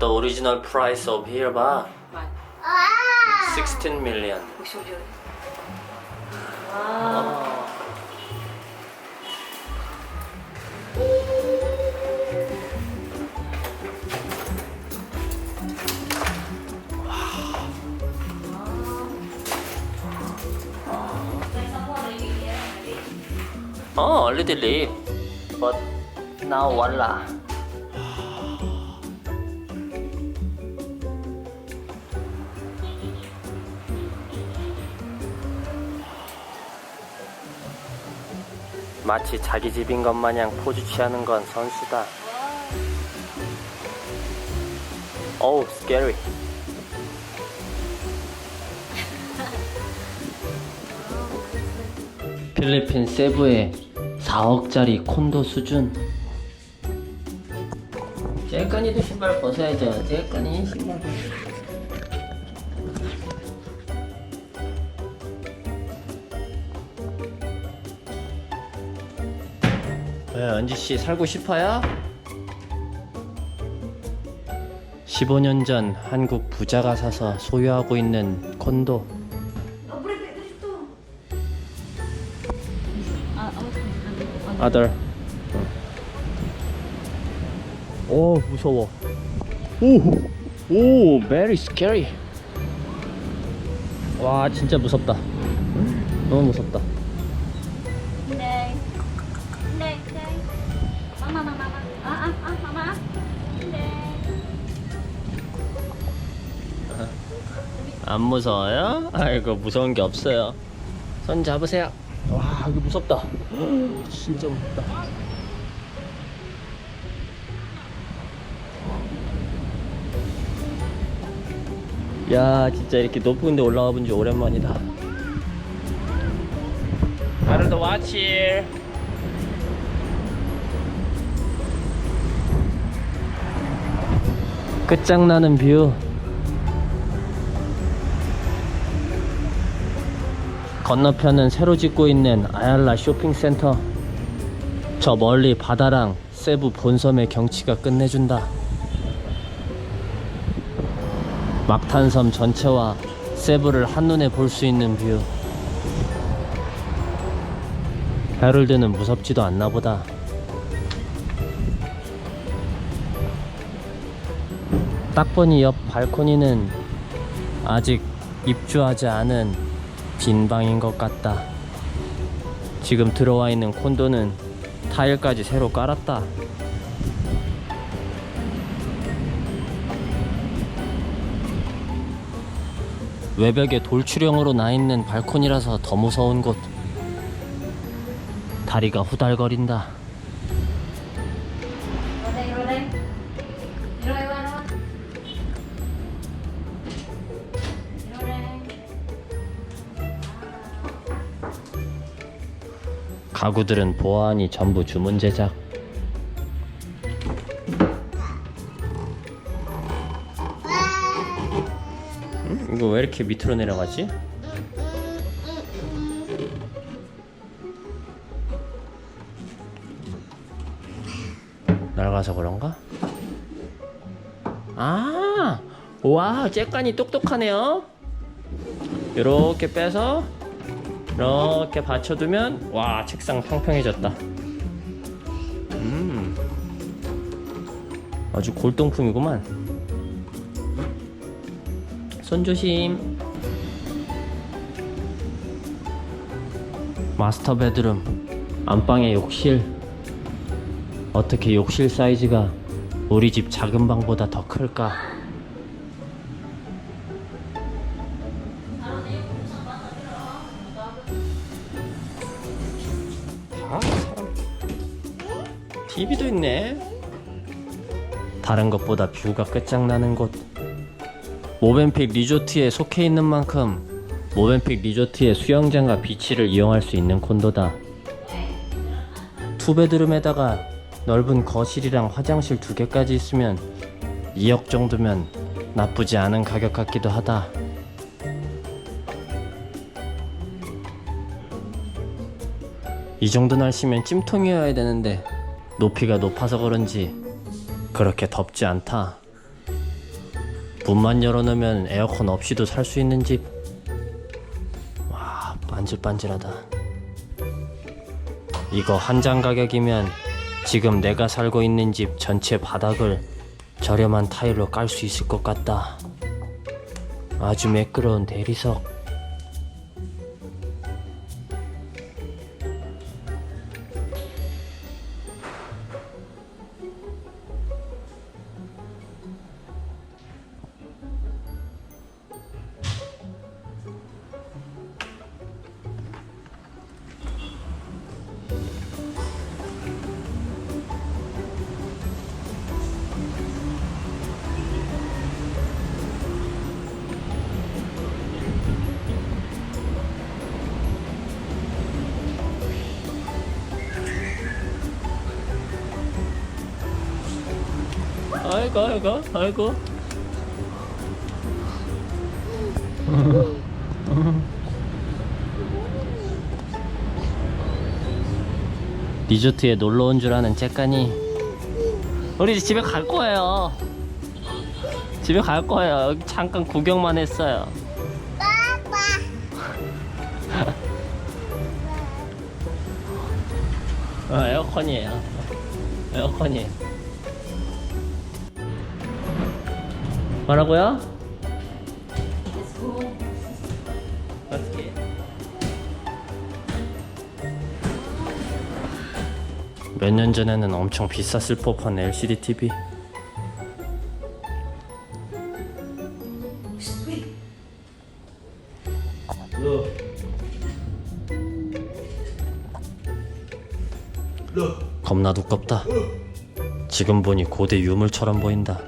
The original price of here 봐 What? 16 million show you. 어. 어, already leave. But now voila. 마치 자기 집인 것 마냥 포즈 취하는 건 선수다. 어우, scary. 필리핀 세부의 4억짜리 콘도 수준. 젤까니도 신발 벗어야죠. 젤까니 신발. 왜 은지 씨 살고 싶어요? 15년 전 한국 부자가 사서 소유하고 있는 콘도. 아들. 오 무서워. 오, 오, very scary. 와 진짜 무섭다. 너무 무섭다. 안 무서워요? 아이고 무서운 게 없어요. 손 잡으세요. 와 여기 무섭다. 진짜 무섭다. 야 진짜 이렇게 높은 데 올라가 본 지 오랜만이다. 하루도 와치. 끝장나는 뷰. 건너편은 새로 짓고 있는 아얄라 쇼핑센터. 저 멀리 바다랑 세부 본섬의 경치가 끝내준다. 막탄섬 전체와 세부를 한눈에 볼 수 있는 뷰. 헤럴드는 무섭지도 않나 보다. 딱 보니 옆 발코니는 아직 입주하지 않은 빈 방인 것 같다. 지금 들어와 있는 콘도는 타일까지 새로 깔았다. 외벽에 돌출형으로 나 있는 발코니라서 더 무서운 곳. 다리가 후달거린다. 가구들은 보안이 전부 주문 제작. 음? 이거 왜 이렇게 밑으로 내려가지? 낡아서 그런가? 아, 와, 쬐깐이 똑똑하네요. 이렇게 빼서 이렇게 받쳐두면 와 책상 평평해졌다. 음, 아주 골동품이구만. 손 조심. 마스터 베드룸 안방에 욕실. 어떻게 욕실 사이즈가 우리 집 작은 방보다 더 클까? 다른 것보다 뷰가 끝장나는 곳. 모벤픽 리조트에 속해 있는 만큼 모벤픽 리조트의 수영장과 비치를 이용할 수 있는 콘도다. 투베드룸에다가 넓은 거실이랑 화장실 두 개까지 있으면 2억 정도면 나쁘지 않은 가격 같기도 하다. 이 정도 날씨면 찜통이어야 되는데 높이가 높아서 그런지 그렇게 덥지 않다. 문만 열어놓으면 에어컨 없이도 살 수 있는 집. 와, 반질반질하다. 이거 한 장 가격이면 지금 내가 살고 있는 집 전체 바닥을 저렴한 타일로 깔 수 있을 것 같다. 아주 매끄러운 대리석. 아이고 아이고 아이고. 리조트에 놀러 온 줄 아는 째까니 우리 이제 집에 갈 거예요. 집에 갈 거예요. 여기 잠깐 구경만 했어요. 어, 에어컨이에요. 에어컨이에요 뭐라고요? 몇 년 전에는 엄청 비쌌을 법한 LCD TV. 겁나 두껍다. 지금 보니 고대 유물처럼 보인다.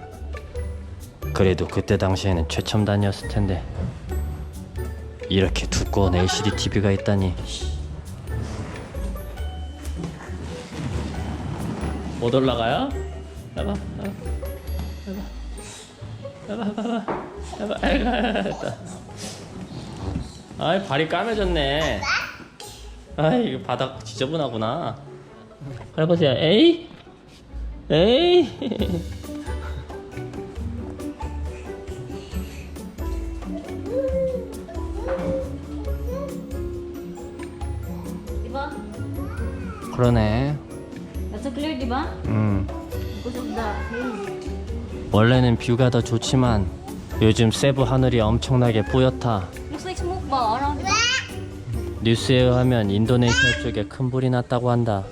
그래도 그때 당시에는 최첨단이었을 텐데. 이렇게 두꺼운 LCD TV가 있다니. 못 올라가요? 해봐 해봐. 해봐 해봐 해봐. 해봐 아이 발이 까매졌네. 아이 바닥 지저분하구나. 해보세요 에이? 에이 그러네 That's clear, di ba? 음 Because of the haze. 원래는 뷰가 더 좋지만 요즘 세부 하늘이 엄청나게 뿌옇다. Looks like smoke ba? Around 뉴스에 의하면 인도네시아 쪽에 큰 불이 났다고 한다.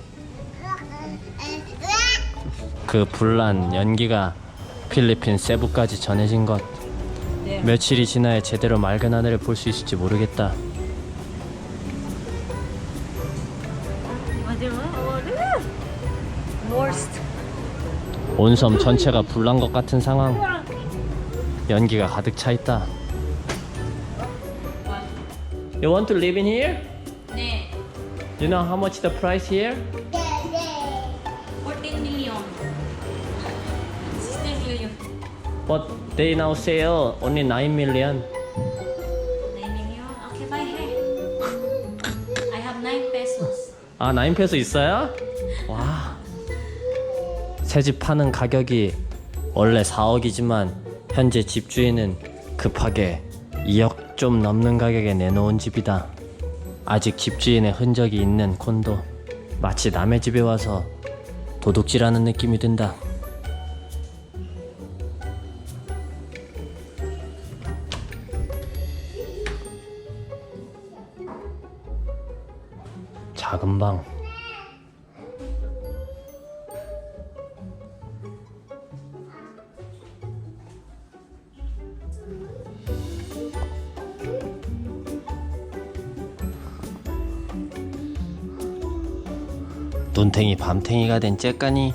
그 불난 연기가 필리핀 세부까지 전해진 것. there. 며칠이 지나야 제대로 맑은 하늘을 볼 수 있을지 모르겠다. 온 섬 전체가 불난 것 같은 상황. 연기가 가득 차 있다. You want to live in here? Ne. You know how much the price here? 14 million. 16 million. But they now sell only 9 million. 9 million? Okay, bye. Hey. I have 9 pesos. 아, 9페소 있어요? 와. 새 집 파는 가격이 원래 4억이지만 현재 집주인은 급하게 2억 좀 넘는 가격에 내놓은 집이다. 아직 집주인의 흔적이 있는 콘도. 마치 남의 집에 와서 도둑질하는 느낌이 든다. 작은 방. 눈탱이 밤탱이가 된 째까니?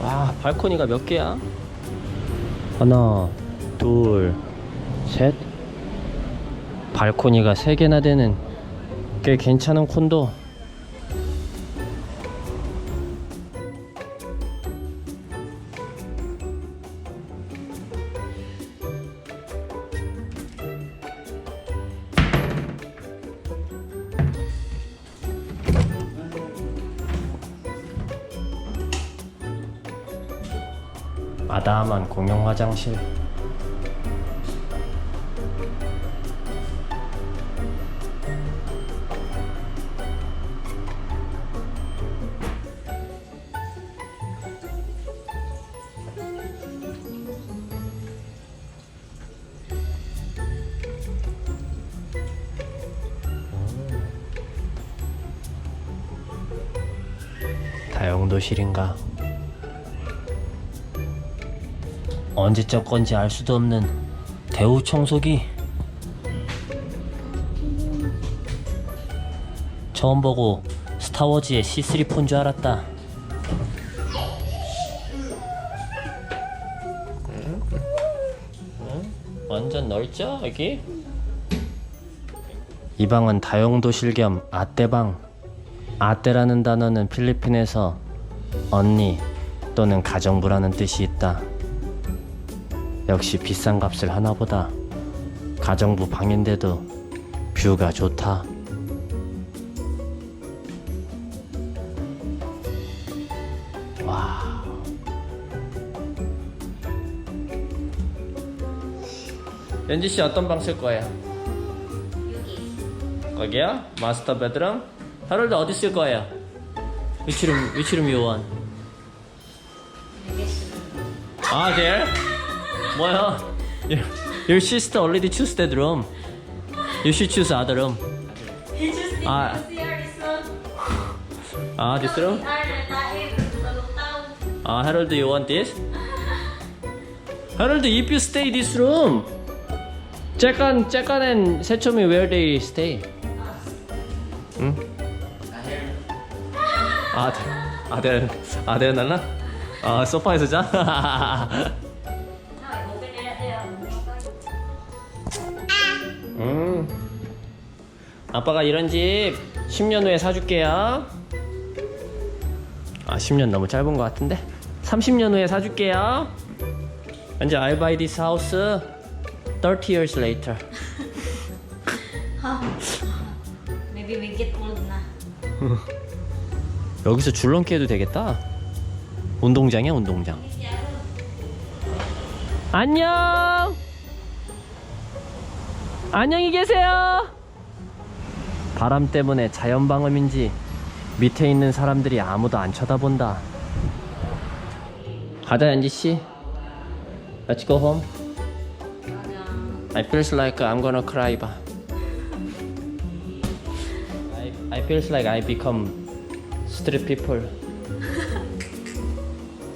와 발코니가 몇 개야? 하나 둘셋 발코니가 세 개나 되는 꽤 괜찮은 콘도 아담한 공용 화장실. 다용도실인가? 언제적 건지 알 수도 없는 대우 청소기. 처음 보고 스타워즈의 C3 폰줄 알았다. 완전 넓죠 여기? 이 방은 다용도실 겸 아떼방. 아떼라는 단어는 필리핀에서 언니 또는 가정부라는 뜻이 있다. 역시 비싼 값을 하나 보다. 가정부 방인데도 뷰가 좋다. 와. 연지 씨 어떤 방 쓸 거예요? 여기. 거기요? 마스터 베드룸? 하롤드 어디 쓸 거예요? Room, which room you want? 아, there? 뭐야? Your, your sister already choose that room. You should choose other room. Interesting. Ah. Kasi this one. 아, this room? CR na tayo. Talutaw. 아, Harold, you want this? Harold, if you stay this room, 잭간, 잭간 and 세초미 where they stay? 응? 아, 네. 아들, 아들 날라? 아, 소파에서 자? 아빠가 이런 집 10년 후에 사줄게요. 아, 10년 너무 짧은 것 같은데? 30년 후에 사줄게요. 이제 I buy this house 30 years later. Maybe we get old na. 여기서 줄넘기 해도 되겠다. 운동장이야, 운동장. 안녕! 안녕히 계세요! 바람 때문에 자연방음인지 밑에 있는 사람들이 아무도 안 쳐다본다. 가자, 연지씨. Let's go home. I feels like I'm gonna cry. 봐. I, I feels like I become street people.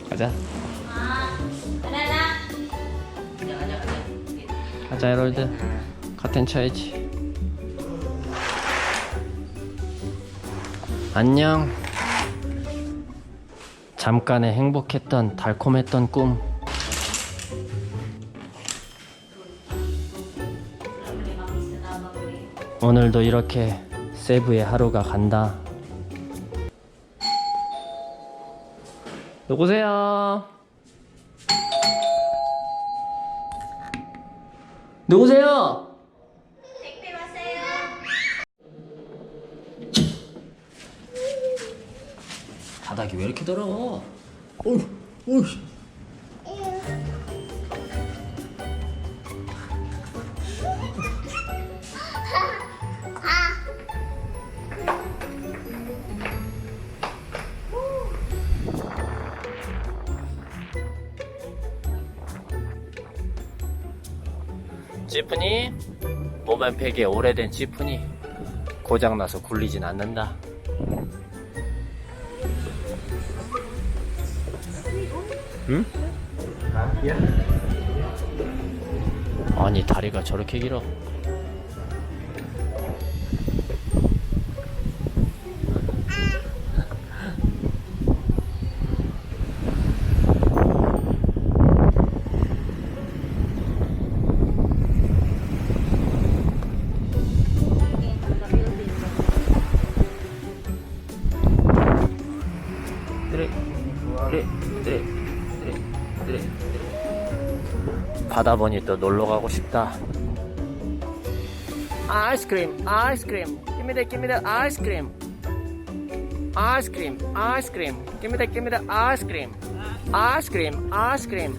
가자. Ah? 가자 헤럴드 같은 쳐야지 안녕 잠깐의 행복했던 달콤했던 꿈. 오늘도 이렇게 세부의 하루가 간다 누구세요? 누구세요? Tekpe masayo. 바닥이 왜 이렇게 더러워? 어휴, 어휴. 지프니 모반팩에 오래된 지프니 고장나서 굴리진 않는다. 응? 아니 다리가 저렇게 길어 바다 보니 또 놀러 가고 싶다. 아이스크림 아이스크림. Give me the give me the 아이스크림. 아이스크림 아이스크림. Give me the give me the 아이스크림. 아이스크림 아이스크림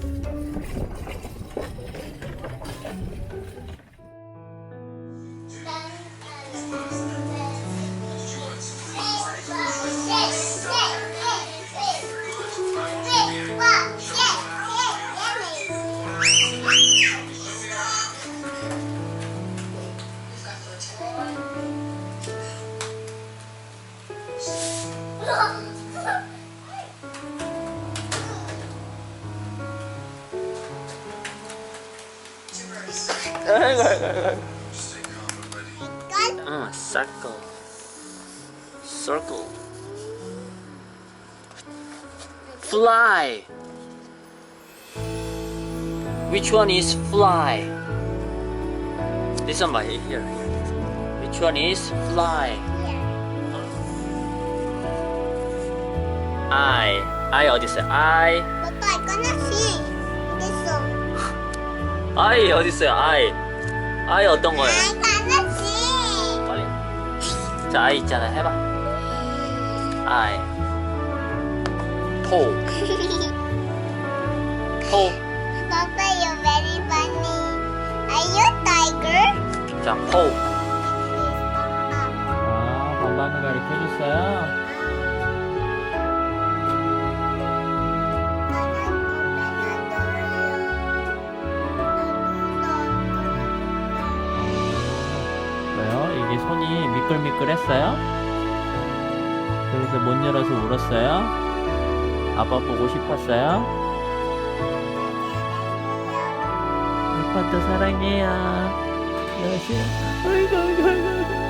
아이고 아이고 아이고 이건 응 circle circle fly which one is fly this one right here which one is fly I I 어디 있어요 I 오빠 이거는 시. 됐어. I 어디 있어요 I I 어떤 거예요 시. 빨리 자 I 있잖아 해봐 I 포 포. Papa, you're very funny. Are you a tiger? 자, 포. 아, 반반이가 이렇게 해줬어요. 미끌미끌했어요? 그래서 못 열어서 울었어요? 아빠 보고 싶었어요? 아빠도 사랑해요. 여시, 아이고, 아이고, 아이고.